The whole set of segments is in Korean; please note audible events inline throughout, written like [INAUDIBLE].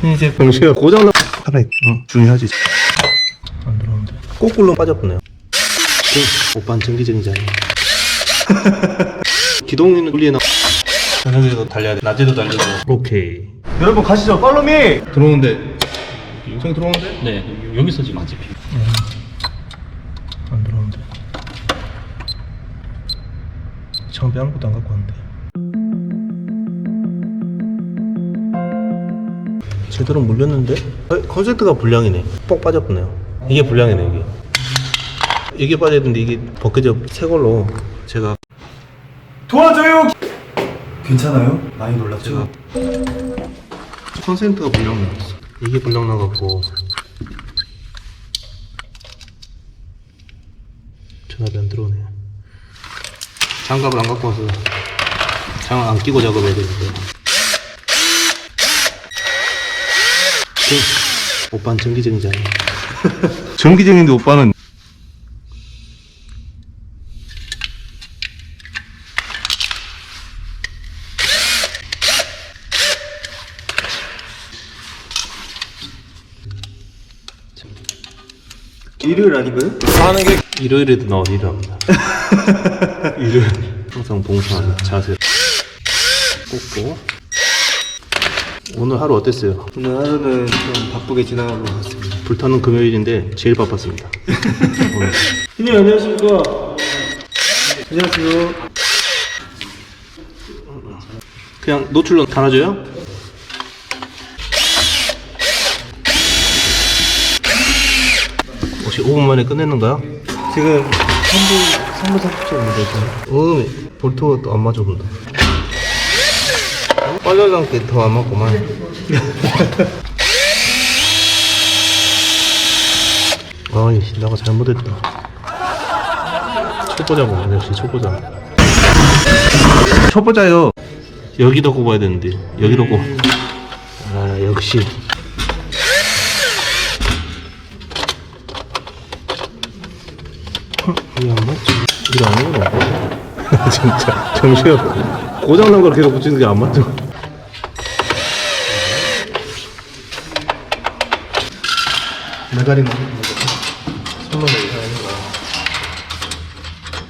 전기쟁이 이제 병시가 고장나 살아있 응 중요하지. 안 들어오는데. 거꾸로 빠졌구네요 오빠는 전기쟁이잖아. [LAUGHS] 기동이는 분리해 나 저녁에도 달려야 돼. 낮에도 달려도. 오케이. 여러분 가시죠. 팔로미! 들어오는데. 영상 들어오는데? 네, 여기서 지금 안 집히고. 안 들어오는데. 장비 아무것도 안 갖고 왔는데 제대로 물렸는데? 아, 콘센트가 불량이네. 뻑 빠졌네요. 이게 불량이네 이게. 이게 빠져야 되는데 이게 벗겨져 새 걸로. 제가. 도와줘요. 괜찮아요? 많이 놀랐죠? 콘센트가 불량 나왔어. 이게 불량 나갖고. 전압이 안 들어오네. 장갑을 안 갖고 와서 장갑 안 끼고 작업해야 되는데 그, 오빠는 전기쟁이잖아 전기쟁인데 [LAUGHS] 오빠는 일요일 아닌가요? 일요일에도 나와 일합니다. [LAUGHS] 일요일. 항상 봉사하는 자세. 꽂고 오늘 하루 어땠어요? 오늘 하루는 좀 바쁘게 지나간 것 같습니다. 불타는 금요일인데 제일 바빴습니다 오늘 [LAUGHS] 형님 안녕하십니까? 안녕하세요. 그냥 노출로 달아줘요? 혹시 5분 만에 끝내는가요? 지금 3분, 3분 30초입니다. 오늘 볼트가 또 안 맞아 본다 빨간 게더안 맞구만. 아이씨 내가 잘못했다. 초보자구만 역시 초보자. 초보자요. 여기도 꼽아야 되는데 여기도 꼽 아. 역시. 이게 안 맞지? 이게 아닌 거 [LAUGHS] 진짜. 정신없어 고장난 걸 계속 붙이는 게 안 맞죠 메가리 넣는 거 손만 내가 하는 거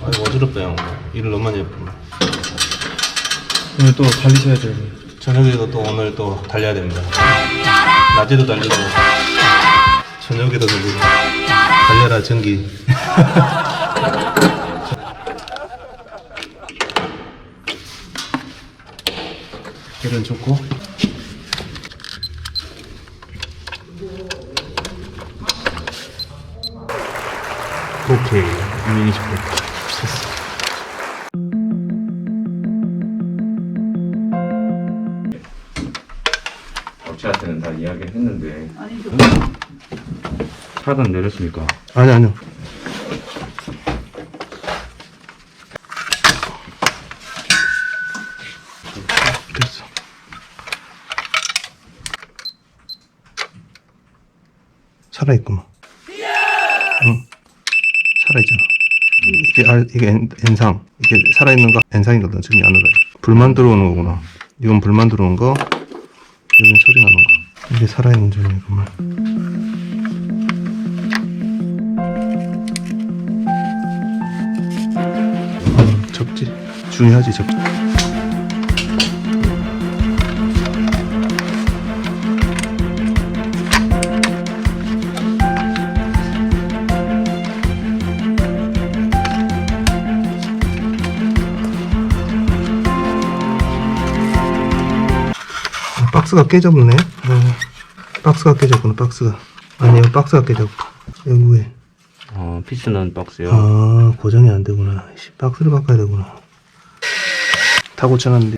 아이고 어지럽다 형. 일을 너무 많이 했구나. 오늘 또 달리셔야 돼요. 저녁에도 또 오늘 또 달려야 됩니다. 낮에도 달리고 저녁에도 달리고 달려라 전기. 이런 좋고 오케이 220분 업체한테는 다 이야기를 했는데. 차단 내렸습니까? 아니 아니요. 됐어. 살아있구만. 응 살아있잖아. 이게 알 이게 N, N상. 이게 살아있는 거 N상이거든 지금 안으로. 불만 들어오는 거구나. 이건 불만 들어오는 거? 여긴 소리 나는 거. 이게 살아있는 점이구만. 접지. 중요하지 접지 박스가 깨졌네. 어, 박스가 깨졌구나 박스가 아니요 박스가 깨졌고. 여기 왜 어, 피스는 박스요. 아 고정이 안 되구나. 씨, 박스를 바꿔야 되구나. 다 고쳐놨는데